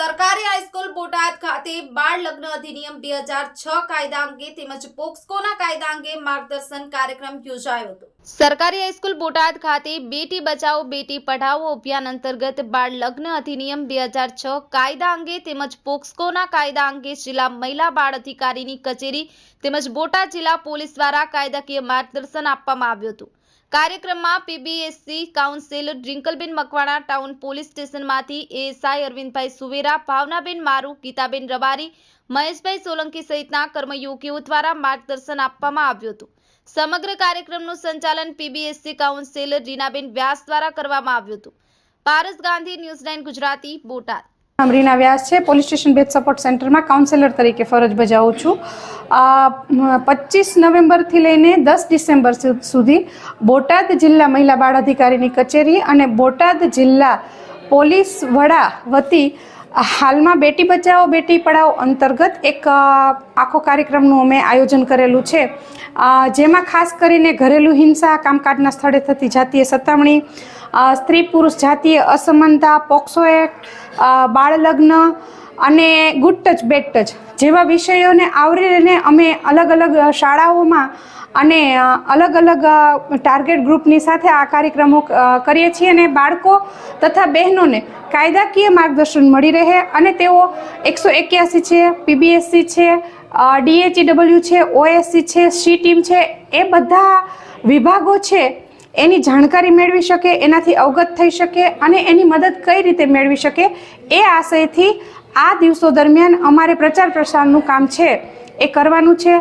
સરકારી હાઈસ્કૂલ બોટાદ ખાતે બાળ લગ્ન અધિનિયમ બે હજાર છ કાયદા અંગે તેમજ પોક્સકોના કાયદા અંગે માર્ગદર્શન કાર્યક્રમ યોજાયો હતો. સરકારી હાઈસ્કૂલ બોટાદ ખાતે બેટી બચાવો, બેટી પઢાઓ અભિયાન અંતર્ગત બાળ લગ્ન અધિનિયમ બે હજાર છ કાયદા અંગે તેમજ પોક્સકોના કાયદા અંગે જિલ્લા મહિલા બાળ અધિકારીની કચેરી તેમજ બોટાદ જિલ્લા પોલીસ દ્વારા કાયદાકીય માર્ગદર્શન આપવામાં આવ્યું હતું. કાર્યક્રમમાં PBSC council Drinkalben Makwana town police સ્ટેશનમાંથી ASI Arvindbhai Suvera, Bhavnaben Maru, Gitaben Rabari, મહેશભાઈ સોલંકી સહિતના કર્મયોગીઓ દ્વારા માર્ગદર્શન આપવામાં આવ્યું હતું. સમગ્ર કાર્યક્રમનું સંચાલન પીબીએસસી કાઉન્સિલ રીનાબેન વ્યાસ દ્વારા કરવામાં આવ્યું હતું. પારસ ગાંધી ન્યૂઝ ગુજરાતી, બોટાદ. નામ રીના વ્યાસ છે. પોલીસ સ્ટેશન બેચ સપોર્ટ સેન્ટરમાં કાઉન્સેલર તરીકે ફરજ બજાવું છું. પચીસ નવેમ્બરથી લઈને દસ ડિસેમ્બર સુધી બોટાદ જિલ્લા મહિલા બાળ અધિકારીની કચેરી અને બોટાદ જિલ્લા પોલીસ વડા વતી હાલમાં બેટી બચાવો, બેટી પઢાઓ અંતર્ગત એક આખો કાર્યક્રમનું અમે આયોજન કરેલું છે. જેમાં ખાસ કરીને ઘરેલું હિંસા, કામકાજના સ્થળે થતી જાતીય સતામણી સ્ત્રી પુરુષ જાતીય અસમાનતા, પોક્સો એક્ટ બાળ લગ્ન અને ગુડ ટચ બેડ ટચ જેવા વિષયોને આવરીને અમે અલગ અલગ શાળાઓમાં અને અલગ અલગ ટાર્ગેટ ગ્રુપની સાથે આ કાર્યક્રમો કરીએ છીએ અને બાળકો તથા બહેનોને કાયદાકીય માર્ગદર્શન મળી રહે અને તેઓ એકસો એક્યાસી છે પીબીએસસી છે ડીએચઈડબલ્યુ છે ઓએસસી છે સી ટીમ છે, એ બધા વિભાગો છે એની જાણકારી મેળવી શકે, એનાથી અવગત થઈ શકે અને એની મદદ કઈ રીતે મેળવી શકે એ આશયથી આ દિવસો દરમિયાન અમારે પ્રચાર પ્રસારનું કામ છે, એ કરવાનું છે.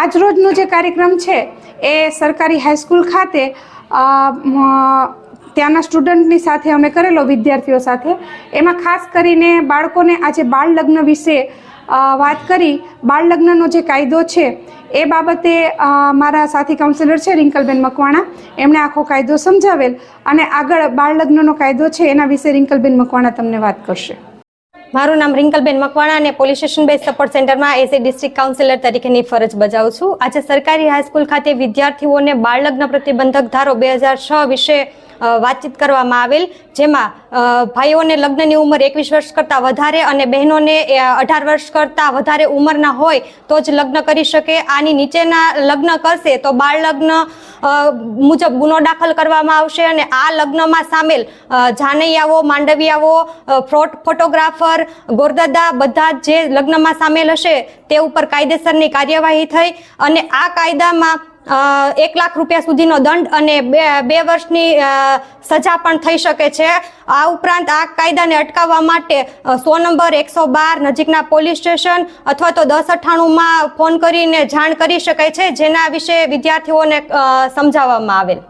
આજરોજનો જે કાર્યક્રમ છે, એ સરકારી હાઈસ્કૂલ ખાતે ત્યાંના સ્ટુડન્ટની સાથે અમે કરેલો, વિદ્યાર્થીઓ સાથે. એમાં ખાસ કરીને બાળકોને આજે બાળ લગ્ન વિશે વાત કરી બાળ લગ્નનો જે કાયદો છે, એ બાબતે મારા સાથી કાઉન્સિલર છે, રિંકલબેન મકવાણા. એમણે આખો કાયદો સમજાવેલ અને આગળ બાળ લગ્નનો કાયદો છે, એના વિશે રિંકલબેન મકવાણા તમને વાત કરશે. મારું નામ રિંકલબેન મકવાણા અને પોલીસ સ્ટેશન બેઝ સપોર્ટ સેન્ટરમાં એઝ એ ડિસ્ટ્રિક્ટ કાઉન્સિલર તરીકેની ફરજ બજાવું છું. આજે સરકારી હાઈસ્કૂલ ખાતે વિદ્યાર્થીઓને બાળ લગ્ન પ્રતિબંધક ધારો બે હજાર છ વિશે વાતચીત કરવામાં આવેલ જેમાં ભાઈઓને લગ્નની ઉંમર એકવીસ વર્ષ કરતાં વધારે અને બહેનોને અઢાર વર્ષ કરતાં વધારે ઉંમરના હોય તો જ લગ્ન કરી શકે. આની નીચેના લગ્ન કરશે તો બાળ લગ્ન મુજબ ગુનો દાખલ કરવામાં આવશે અને આ લગ્નમાં સામેલ જાનૈયાઓ માંડવિયાઓ અ, ફ્રોટ ગોરદાદા બધા જે લગ્નમાં સામેલ હશે તે ઉપર કાયદેસરની કાર્યવાહી થઈ અને આ કાયદામાં એક લાખ રૂપિયા સુધીનો દંડ અને બે બે વર્ષની સજા પણ થઈ શકે છે. આ ઉપરાંત આ કાયદાને અટકાવવા માટે સો નંબર એકસો બાર નજીકના પોલીસ સ્ટેશન અથવા તો દસ અઠ્ઠાણુંમાં ફોન કરીને જાણ કરી શકાય છે, જેના વિશે વિદ્યાર્થીઓને સમજાવવામાં આવેલ.